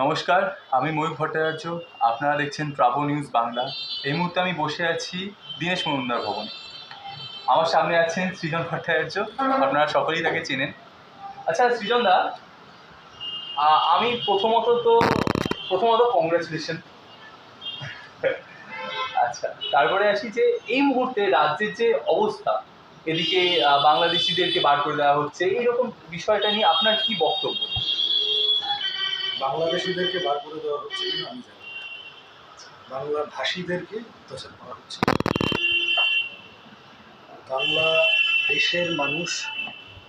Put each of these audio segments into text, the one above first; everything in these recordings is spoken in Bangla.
নমস্কার, আমি ময়ূর ভট্টাচার্য, আপনারা দেখছেন প্রাভো নিউজ বাংলা। এই মুহূর্তে আমি বসে আছি দীনেশ মজুমদার ভবনে। আমার সামনে আছেন সৃজন ভট্টাচার্য, আপনারা সকলেই তাকে চেনেন। আচ্ছা সৃজন দা আমি প্রথমত তো, প্রথমত কংগ্রাচুলেশন আচ্ছা তারপরে আসি যে, এই মুহূর্তে রাজ্যের যে অবস্থা, এদিকে বাংলাদেশিদেরকে বার করে দেওয়া হচ্ছে, এইরকম বিষয়টা নিয়ে আপনার কি বক্তব্য? বাংলাদেশিদেরকে বার করে দেওয়া হচ্ছে কিনা আমি জানি বাংলা ভাষীদেরকে অত্যাচার করা হচ্ছে। বাংলা দেশের মানুষ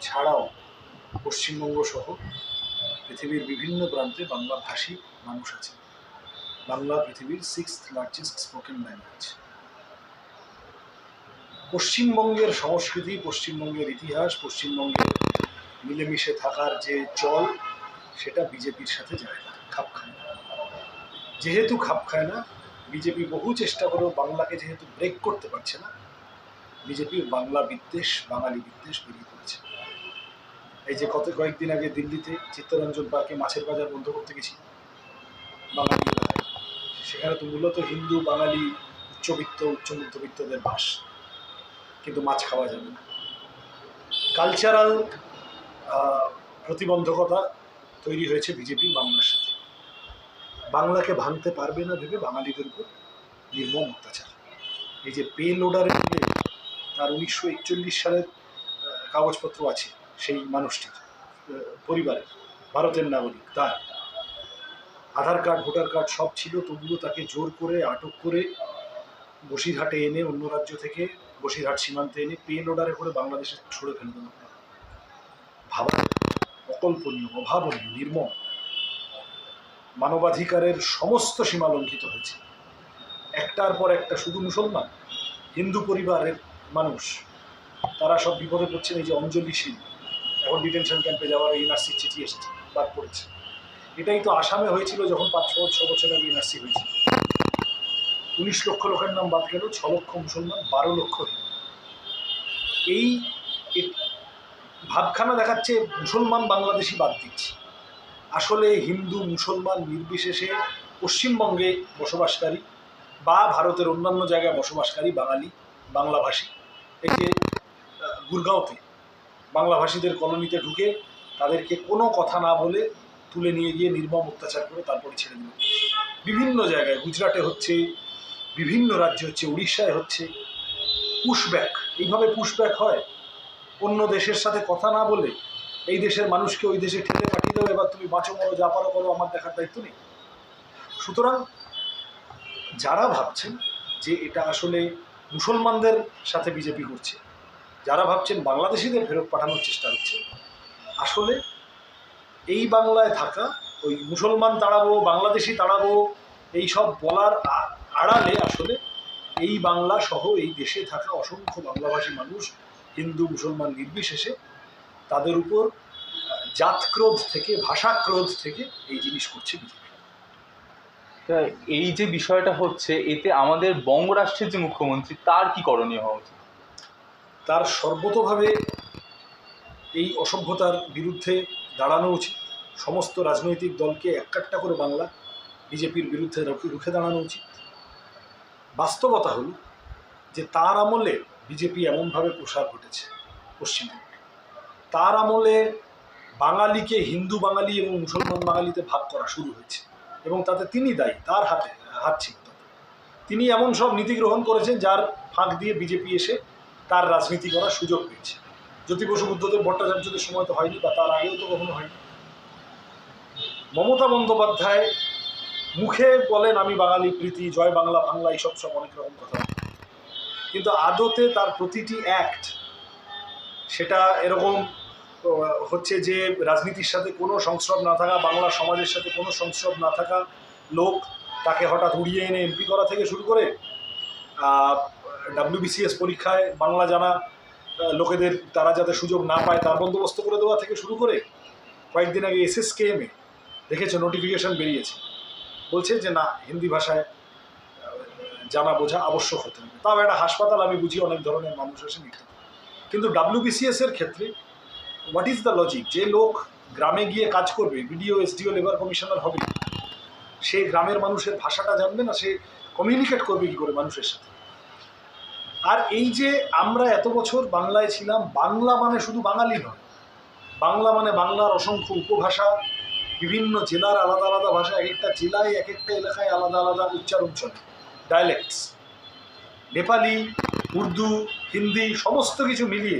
ছাড়াও পশ্চিমবঙ্গ সহ পৃথিবীর বিভিন্ন প্রান্তে বাংলা ভাষী মানুষ আছে। বাংলা পৃথিবীর সিক্স লার্জেস্ট স্পোকেন ল্যাঙ্গুয়েজ পশ্চিমবঙ্গের সংস্কৃতি, পশ্চিমবঙ্গের ইতিহাস, পশ্চিমবঙ্গের মিলেমিশে থাকার যে চল সেটা বিজেপির সাথে যায় না, খাপ খায় না যেহেতু খাপ খায় না, বিজেপি বহু চেষ্টা করেও বাংলাকে যেহেতু ব্রেক করতে পারছে না, বিজেপি বাংলা বিদ্বেষ, বাঙালি বিদ্বেষ বেরিয়ে পড়েছে এই যে কত কয়েকদিন আগে দিল্লিতে চিত্তরঞ্জন পার্কে মাছের বাজার বন্ধ করতে গেছি বাঙালি। সেখানে তো মূলত হিন্দু, বাঙালি, উচ্চবিত্ত উচ্চ মধ্যবিত্তদের বাস, কিন্তু মাছ খাওয়া যাবে না কালচারাল প্রতিবন্ধকতা তৈরি হয়েছে বিজেপি বাংলার সাথে। বাংলাকে ভাঙতে পারবে না ভেবে বাঙালিদের উপর নির্মম অত্যাচার। এই যে পে লোডারের যে তার উনিশশো একচল্লিশ সালের কাগজপত্র আছে সেই মানুষটির পরিবারের, ভারতের নাগরিক, তার। আধার কার্ড, ভোটার কার্ড সব ছিল, তবুও তাকে জোর করে, আটক করে বসিরহাটে এনে অন্য রাজ্য থেকে বসিরহাট সীমান্তে এনে পে লোডারে করে বাংলাদেশে ছড়ে ফেলে দেওয়া হলো। ভাবা অকল্পনীয়, অভাবনীয়, নির্মম। মানবাধিকারের সমস্ত সীমা লঙ্ঘিত হয়েছে। একটার পর একটা শুধু মুসলমান, হিন্দু পরিবারের মানুষ। তারা সব বিপদে পড়ছেন, এই যে অঞ্জলি শীল এখন ডিটেনশন ক্যাম্পে যাওয়ার এনআরসি চিঠি এসেছে, বাদ পড়েছে। এটাই তো আসামে হয়েছিল যখন পাঁচ, ছ ছ বছর আগে এনআরসি হয়েছিল। উনিশ লক্ষ লোকের নাম বাদ গেল, ছ লক্ষ মুসলমান, বারো লক্ষ হিন্দু। এই ভাবখানা দেখাচ্ছে মুসলমান বাংলাদেশি বাদ দিচ্ছে। আসলে হিন্দু, মুসলমান নির্বিশেষে পশ্চিমবঙ্গে বসবাসকারী বা ভারতের অন্যান্য জায়গায় বসবাসকারী বাঙালি, বাংলাভাষী। যে গুরগাঁওতে বাংলাভাষীদের কলোনিতে ঢুকে তাদেরকে কোনো কথা না বলে তুলে নিয়ে গিয়ে নির্মম অত্যাচার করে তারপরে ছেড়ে দিল বিভিন্ন জায়গায়, গুজরাটে হচ্ছে, বিভিন্ন রাজ্যে হচ্ছে, উড়িষ্যায় হচ্ছে, পুশব্যাক। এইভাবে পুশব্যাক হয়। অন্য দেশের সাথে কথা না বলে এই দেশের মানুষকে ওই দেশে ঠেলে পাঠিয়ে দেবে এবার তুমি বাঁচো, মরো, যা পারো করো, আমার দেখার দায়িত্ব নেই। সুতরাং যারা ভাবছেন যে এটা আসলে মুসলমানদের সাথে বিজেপি করছে, যারা ভাবছেন বাংলাদেশিদের ফেরত পাঠানোর চেষ্টা হচ্ছে আসলে এই বাংলায় থাকা ওই মুসলমান তাড়াবো, বাংলাদেশি তাড়াবো, এই সব বলার আড়ালে আসলে এই বাংলা সহ এই দেশে থাকা অসংখ্য বাংলাভাষী মানুষ হিন্দু মুসলমান নির্বিশেষে তাদের উপর জাতক্রোধ থেকে ভাষাক্রোধ থেকে এই জিনিস করছে বিজেপি। এই যে বিষয়টা হচ্ছে এতে আমাদের বঙ্গরাষ্ট্রের যে মুখ্যমন্ত্রী তার কি করণীয় হওয়া উচিত? তার সর্বতোভাবে এই অসভ্যতার বিরুদ্ধে দাঁড়ানো উচিত। সমস্ত রাজনৈতিক দলকে একটা করে বাংলা বিজেপির বিরুদ্ধে রুখে রুখে দাঁড়ানো উচিত। বাস্তবতা হলো যে তার আমলে বিজেপি এমনভাবে প্রসার ঘটেছে পশ্চিমবঙ্গে তার আমলে বাঙালিকে হিন্দু বাঙালি এবং মুসলমান বাঙালিতে ভাগ করা শুরু হয়েছে এবং তাতে তিনি দায়ী, তার হাতে, হাত ছিল তিনি এমন সব নীতি গ্রহণ করেছেন যার ফাঁক দিয়ে বিজেপি এসে তার রাজনীতি করার সুযোগ পেয়েছে। জ্যোতি বসু বুদ্ধদেব ভট্টাচার্যদের সময় তো হয়নি বা তার আগেও তো কখনো হয়নি। মমতা বন্দ্যোপাধ্যায় মুখে বলেন, আমি বাঙালি প্রীতি, জয় বাংলা বাংলা এইসব সব অনেক রকম কথা কিন্তু আদতে তার প্রতিটি অ্যাক্ট সেটা এরকম হচ্ছে যে রাজনীতির সাথে কোনো সংস্রব না থাকা, বাংলা সমাজের সাথে কোনো সংস্রব না থাকা লোক তাকে হঠাৎ উড়িয়ে এনে এমপি করা থেকে শুরু করে ডাব্লিউবিসিএস পরীক্ষায় বাংলা জানা লোকেদের তারা যাতে সুযোগ না পায় তার বন্দোবস্ত করে দেওয়া থেকে শুরু করে কয়েকদিন আগে এসএসকেএমে দেখেছে নোটিফিকেশন বেরিয়েছে। বলছে যে না, হিন্দি ভাষায় জানা বোঝা আবশ্যক হতে হবে। তাও একটা হাসপাতাল আমি বুঝি অনেক ধরনের মানুষ এসে নিতে কিন্তু ডাব্লিউবিসিএস এর ক্ষেত্রে হোয়াট ইজ দ্য লজিক যে লোক গ্রামে গিয়ে কাজ করবে বিডিও এসডিও লেবার কমিশনার হবে, সে গ্রামের মানুষের ভাষাটা জানবে না, সে কমিউনিকেট করবে কি করে মানুষের সাথে? আর এই যে আমরা এত বছর বাংলায় ছিলাম, বাংলা মানে শুধু বাঙালি নয়, বাংলা মানে বাংলার অসংখ্য উপভাষা, বিভিন্ন জেলার আলাদা আলাদা ভাষা, এক একটা জেলায় এক একটা এলাকায় আলাদা আলাদা উচ্চারণ চলে। ডায়ালেক্টস নেপালি উর্দু হিন্দি সমস্ত কিছু মিলিয়ে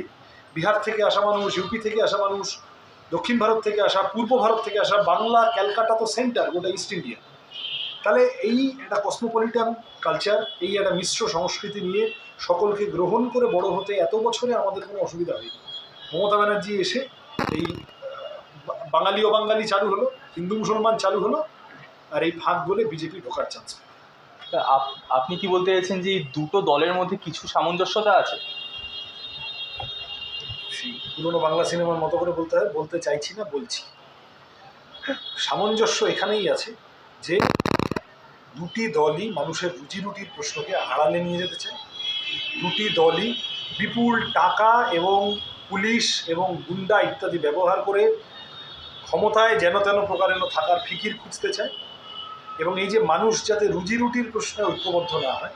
বিহার থেকে আসা মানুষ ইউপি থেকে আসা মানুষ, দক্ষিণ ভারত থেকে আসা, পূর্ব ভারত থেকে আসা, বাংলা, ক্যালকাটা তো সেন্টার গোটা ইস্ট ইন্ডিয়া তাহলে এই একটা কসমোপলিটান কালচার এই একটা মিশ্র সংস্কৃতি নিয়ে সকলকে গ্রহণ করে বড় হতে এত বছরে আমাদের কোনো অসুবিধা হয়নি। মমতা ব্যানার্জি এসে এই বাঙালি ও বাঙালি চালু হলো, হিন্দু মুসলমান চালু হলো, আর এই ফাঁক বলে বিজেপি ঢোকার চান্স তা আপ- আপনি কি বলতে চাইছেন যে দুটো দলের মধ্যে কিছু সামঞ্জস্যতা আছে? পুরোনো বাংলা সিনেমার মতো করে বলতে হয়, বলতে চাইছি না, বলছি। সামঞ্জস্য এখানেই আছে যে দুটি দলই মানুষের রুজি রুটির প্রশ্নকে আড়ালে নিয়ে যেতে চায়। দুটি দলই বিপুল টাকা এবং পুলিশ এবং গুন্ডা ইত্যাদি ব্যবহার করে ক্ষমতায় যেন তেন প্রকারেণ থাকার ফিকির খুঁজতে চায়। এবং এই যে মানুষ যাতে রুজি রুটির প্রশ্নে ঐক্যবদ্ধ না হয়,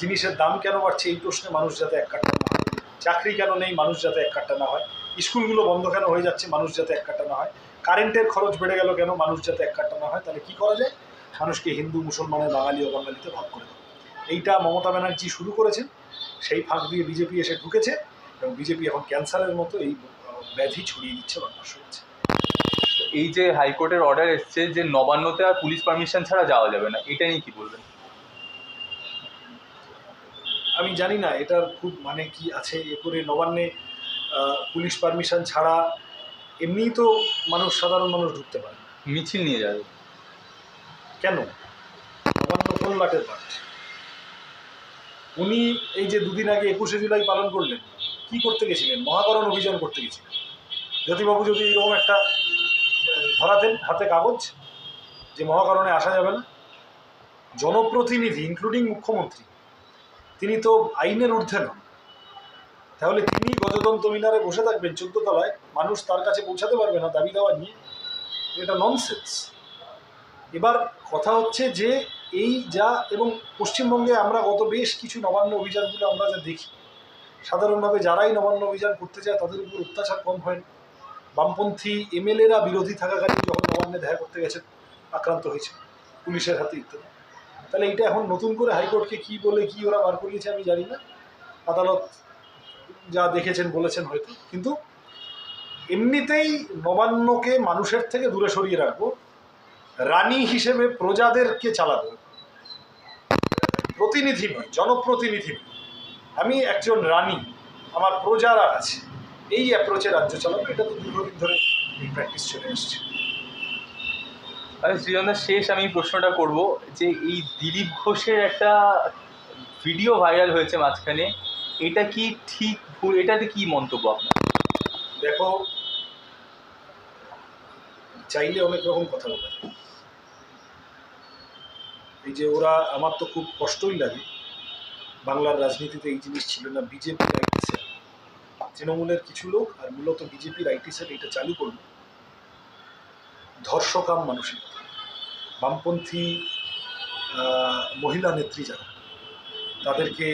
জিনিসের দাম কেন বাড়ছে এই প্রশ্নে মানুষ যাতে এক কাট্টা না হয়, চাকরি কেন নেই মানুষ যাতে এক কাট্টা না হয়, স্কুলগুলো বন্ধ কেন হয়ে যাচ্ছে মানুষ যাতে এক কাট্টা না হয়, কারেন্টের খরচ বেড়ে গেল কেন মানুষ যাতে এক কাট্টা না হয়, তাহলে কি করা যায়? মানুষকে হিন্দু, মুসলমানের, বাঙালি ও বাঙালিতে ভাগ করে দেওয়া এইটা মমতা ব্যানার্জি শুরু করেছেন, সেই ফাঁক দিয়ে বিজেপি এসে ঢুকেছে এবং বিজেপি এখন ক্যান্সারের মতো এই ব্যাধি ছড়িয়ে দিচ্ছে বাংলার সমাজে এই যে হাইকোর্টের অর্ডার এসছে যে নবান্নতে আর পুলিশ পারমিশন ছাড়া যাওয়া যাবে না এটা নিয়ে কি বলবেন? আমি জানি না এটার খুব মানে কি আছে? এ করে নবান্নে পুলিশ পারমিশন ছাড়া এমনিই তো মানুষ সাধারণ মানুষ ঢুকতে পারে। মিছিল নিয়ে যাবে। কেন? নবান্ন কোন লাটের পাঠ উনি এই যে দুদিন আগে একুশে জুলাই পালন করলেন কি করতে গেছিলেন? মহাকরণ অভিযান করতে গেছিলেন। জ্যোতিবাবু যদি এরকম একটা ধরাতেন হাতে কাগজ, যে মহাকরণে আসা যাবে না। জনপ্রতিনিধি ইনক্লুডিং মুখ্যমন্ত্রী, তিনি তো আইনের ঊর্ধ্বে নন। তাহলে তিনি গজদন্ত মিনারে বসে থাকবেন চোদ্দ তলায় মানুষ তার কাছে পৌঁছাতে পারবে না দাবি দেওয়া নিয়ে? এটা ননসেন্স এবার কথা হচ্ছে যে, এই যা এবং পশ্চিমবঙ্গে আমরা গত বেশ কিছু নবান্ন অভিযানগুলো আমরা যা দেখি, সাধারণভাবে যারাই নবান্ন অভিযান করতে চায় তাদের উপর অত্যাচার কম হয় না। বামপন্থী এমএলএরা বিরোধী থাকাকালীন যখন নবান্নে দেখা করতে গেছে, আক্রান্ত হয়েছে, পুলিশের হাতে ইত্যাদি। তাহলে এটা এখন নতুন করে হাইকোর্টকে কি বলে, কি ওরা বার করিয়েছে আমি জানি না। আদালত যা দেখেছেন, বলেছেন হয়তো। কিন্তু এমনিতেই নবান্নকে মানুষের থেকে দূরে সরিয়ে রাখব, রানী হিসেবে প্রজাদেরকে চালাবো। প্রতিনিধি নয় জনপ্রতিনিধি আমি একজন রানী, আমার প্রজারা আছে। এই অ্যাপ্রোচে রাজ্য চালাবো এটা তো দীর্ঘদিন ধরে এই প্র্যাকটিস চলে আসছে। আর শ্রীজন্দা শেষ আমি প্রশ্নটা করব যে এই দিলীপ ঘোষের একটা ভিডিও ভাইরাল হয়েছে মাঝখানে এটা কি ঠিক ভুল এটাতে কি মন্তব্য আপনার? দেখো চাইলে অনেক রকম কথা বলা যায়। এই যে ওরা আমার তো খুব কষ্টই লাগে বাংলার রাজনীতিতে এই জিনিস ছিল না সেল তৃণমূলের কিছু লোক আর মূলত বিজেপির আইটি সেল এটা চালু করল। ধর্ষকাম মানসিক বামপন্থী মহিলা নেত্রী যারা, তাদেরকে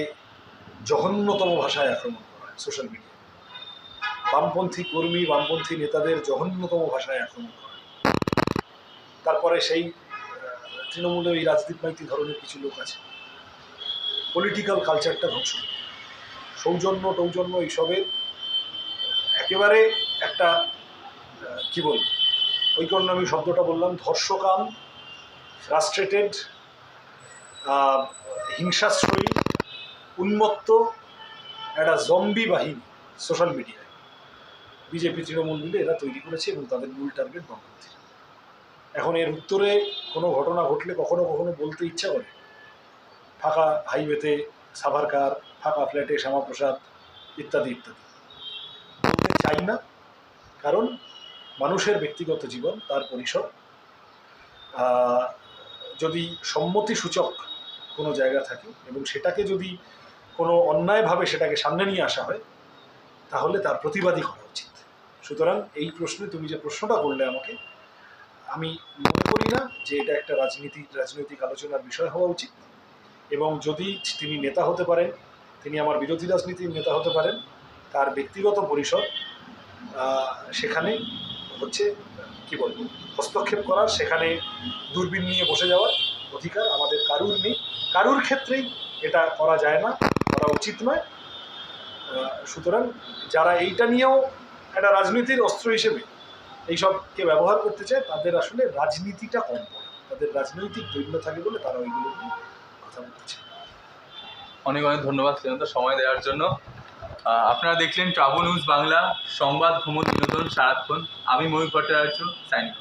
জঘন্যতম ভাষায় আক্রমণ করা হয় সোশ্যাল মিডিয়া বামপন্থী কর্মী, বামপন্থী নেতাদের জঘন্যতম ভাষায় আক্রমণ করা তারপরে সেই তৃণমূলে ওই রাজদীপ মাইতি ধরনের কিছু লোক আছে। পলিটিক্যাল কালচারটা ধ্বংস সৌজন্য, টৌজন্য এইসবের একেবারে একটা কি বলব ওই কারণে আমি শব্দটা বললাম, ধর্ষকাম ফ্রাস্ট্রেটেড হিংসাশ্রয়ী, উন্মত্ত, একটা জম্বি বাহিনী সোশ্যাল মিডিয়ায় বিজেপি, তৃণমূল মিলে এরা তৈরি করেছে এবং তাদের মূল টার্গেট বামপন্থী এখন এর উত্তরে কোনো ঘটনা ঘটলে কখনো কখনো বলতে ইচ্ছা করে। ফাঁকা হাইওয়েতে সাভারকার ফাঁকা ফ্ল্যাটে শ্যামাপ্রসাদ, ইত্যাদি ইত্যাদি। চাই না। কারণ মানুষের ব্যক্তিগত জীবন, তার পরিসর যদি সম্মতিসূচক কোনো জায়গা থাকে এবং সেটাকে যদি কোনো অন্যায়ভাবে সেটাকে সামনে নিয়ে আসা হয়, তাহলে তার প্রতিবাদী করা উচিত। সুতরাং এই প্রশ্নে তুমি যে প্রশ্নটা করলে আমাকে, আমি মনে করি না যে এটা একটা রাজনীতি, রাজনৈতিক আলোচনার বিষয় হওয়া উচিত। এবং যদি তিনি নেতা হতে পারেন, তিনি আমার বিরোধী রাজনীতির নেতা হতে পারেন, তার ব্যক্তিগত পরিসর সেখানে হচ্ছে, কি বলব, হস্তক্ষেপ করার, সেখানে দূরবীন নিয়ে বসে যাওয়ার অধিকার আমাদের কারুর নেই। কারুর ক্ষেত্রেই এটা করা যায় না, করা উচিত নয়। সুতরাং যারা এইটা নিয়েও একটা রাজনীতির অস্ত্র হিসেবে এইসবকে ব্যবহার করতে চায়, তাদের আসলে রাজনীতিটা কম পড়ে। তাদের রাজনৈতিক দৈন্য থাকে বলে তারা ওইগুলো নিয়ে কথা বলতে চায়। অনেক অনেক ধন্যবাদ সময় দেওয়ার জন্য। আপনারা দেখলেন ট্রাভেল নিউজ বাংলা সংবাদ ভ্রমণ বিনোদন সারাক্ষণ। আমি ময়ূর ভট্টাচার্য সাইনিং